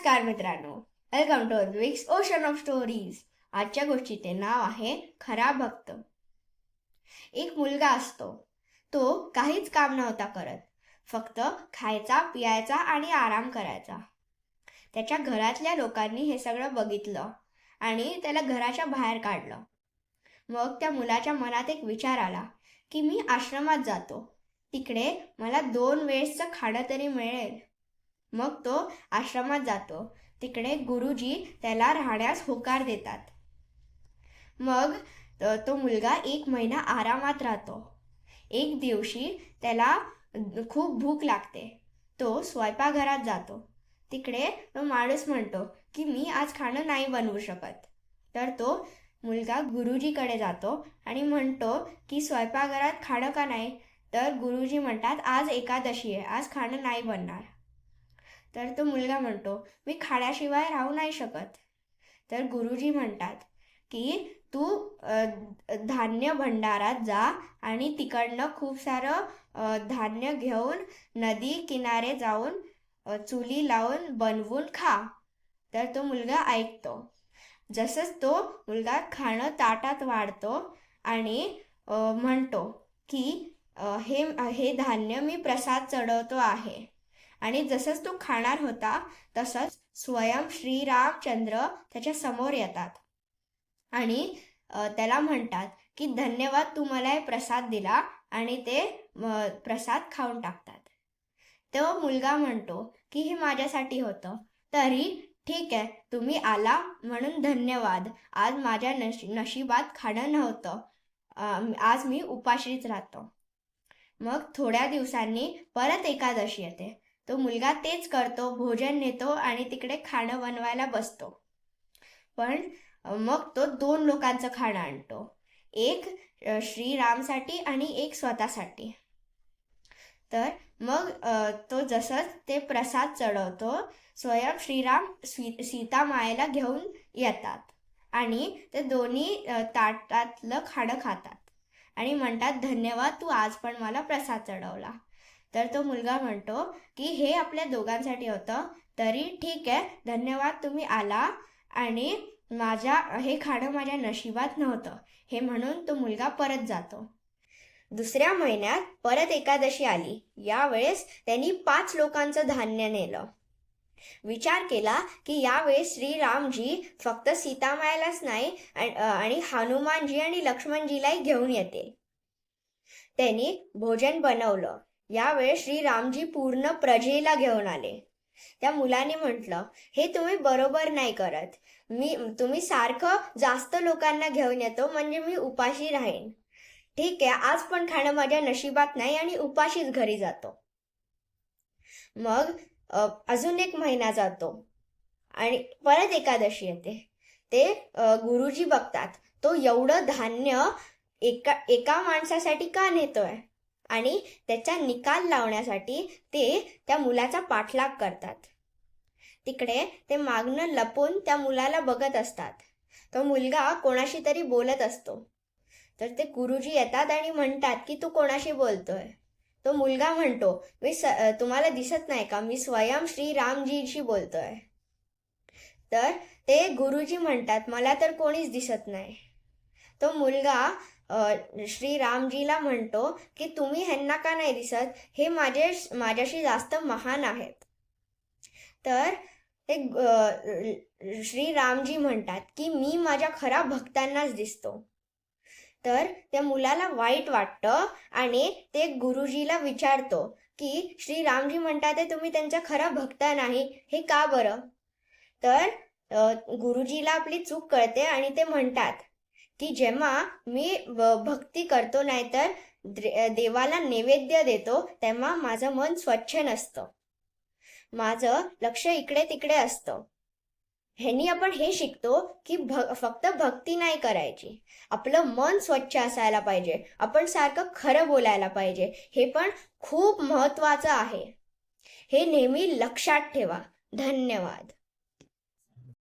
नमस्कार मित्रांनो. Welcome to Vicks ocean of stories आजच्या गोष्टीचे नाव आहे खरा भक्त. एक मुलगा असतो. तो काहीच काम नव्हता करत. फक्त खायचा पियायचा आणि आराम करायचा. त्याच्या घरातल्या लोकांनी हे सगळं बघितलं आणि त्याला घराच्या बाहेर काढलं. मग त्या मुलाच्या मनात एक विचार आला की मी आश्रमात जातो. तिकडे मला दोन वेळेसचं खाणं तरी मिळेल. मग तो आश्रमात जातो. तिकडे गुरुजी त्याला राहण्यास होकार देतात. मग तो मुलगा एक महिना आरामात राहतो. एक दिवशी त्याला खूप भूक लागते. तो स्वयंपाकघरात जातो. तिकडे तो माणूस म्हणतो की मी आज खाणं नाही बनवू शकत. तर तो मुलगा गुरुजीकडे जातो आणि म्हणतो की स्वयंपाकघरात खाणं का नाही? तर गुरुजी म्हणतात आज एकादशी आहे. आज खाणं नाही बनणार. तर तो मुलगा म्हणतो मी खाण्याशिवाय राहू नाही शकत. तर गुरुजी म्हणतात की तू धान्य भंडारात जा आणि तिकडनं खूप सारं धान्य घेऊन नदी किनारे जाऊन चुली लावून बनवून खा. तर तो मुलगा ऐकतो. जसंच तो मुलगा खाणं ताटात वाढतो आणि म्हणतो की हे हे धान्य मी प्रसाद चढवतो आहे. आणि जसंच तो खाणार होता तसंच स्वयं श्रीरामचंद्र त्याच्यासमोर येतात. आणि त्याला म्हणतात की धन्यवाद तू मला हे प्रसाद दिला आणि ते प्रसाद खाऊन टाकतात. तो मुलगा म्हणतो की हे माझ्यासाठी होतं. तरी ठीक आहे तुम्ही आला म्हणून धन्यवाद. आज माझ्या नश नशिबात खाणं नव्हतं. आज मी उपाशीच राहतो. मग थोड्या दिवसांनी परत एकादशी येते. तो मुलगा तेच करतो भोजन नेतो आणि तिकडे खाणं बनवायला बसतो. पण मग तो दोन लोकांचं खाणं आणतो. एक श्रीरामसाठी आणि एक स्वतःसाठी. तर मग तो जसंच ते प्रसाद चढवतो स्वयं श्रीराम सी सीता मायेला घेऊन येतात. आणि ते दोन्ही ताटातलं खाणं खातात. आणि म्हणतात धन्यवाद तू आज पण मला प्रसाद चढवला. तर तो मुलगा म्हणतो की हे आपल्या दोघांसाठी होतं. तरी ठीक आहे. धन्यवाद तुम्ही आला आणि माझ्या हे खाणं माझ्या नशिबात नव्हतं. हे म्हणून तो मुलगा परत जातो. दुसऱ्या महिन्यात परत एकादशी आली. यावेळेस त्यांनी पाच लोकांचं धान्य नेलं. विचार केला की यावेळेस श्रीरामजी फक्त सीतामायालाच नाही आणि आणि हनुमानजी आणि लक्ष्मणजीलाही घेऊन येतील. त्यांनी भोजन बनवलं. यावेळेस श्रीरामजी पूर्ण प्रजेला घेऊन आले. त्या मुलाने म्हटलं हे तुम्ही बरोबर नाही करत. मी तुम्ही सारखं जास्त लोकांना घेऊन येतो म्हणजे मी उपाशी राहीन. ठीक आहे आज पण खाणं माझ्या नशिबात नाही आणि उपाशीच घरी जातो. मग अजून एक महिना जातो आणि परत एकादशी येते. ते गुरुजी बघतात तो एवढं धान्य एका एका माणसासाठी का नेतोय? आणि त्याचा निकाल लावण्यासाठी ते त्या मुलाचा पाठलाग करतात. तिकडे ते मागणं लपून त्या मुलाला बघत असतात. तो मुलगा कोणाशी तरी बोलत असतो. तर ते गुरुजी येतात आणि म्हणतात की तू कोणाशी बोलतोय? तो मुलगा म्हणतो मी स तुम्हाला दिसत नाही का? मी स्वयं श्री रामजीशी बोलतोय. तर ते गुरुजी म्हणतात मला तर कोणीच दिसत नाही. तो मुलगा श्रीरामजीला श्री रामजीला म्हणतो की तुम्ही ह्यांना का नाही दिसत? हे माझे माझ्याशी जास्त महान आहेत. तर ते श्रीरामजी श्री रामजी म्हणतात की मी माझ्या खरा भक्तांनाच दिसतो. तर त्या मुलाला वाईट वाटतं आणि ते गुरुजीला विचारतो की श्री रामजी म्हणतात "हे तुम्ही त्यांच्या खरा भक्त नाही हे का बरं? तर गुरुजीला आपली चूक कळते आणि ते म्हणतात की जेव्हा मी भक्ती करतो नाहीतर द्रे- देवाला नैवेद्य देतो तेव्हा माझं मन स्वच्छ नसतं. माझं लक्ष इकडे तिकडे असतं. ह्यानी आपण हे शिकतो की भ फक्त भक्ती नाही करायची. आपलं मन स्वच्छ असायला पाहिजे. आपण सारखं खरं बोलायला पाहिजे. हे पण खूप महत्वाचं आहे. हे नेहमी लक्षात ठेवा. धन्यवाद.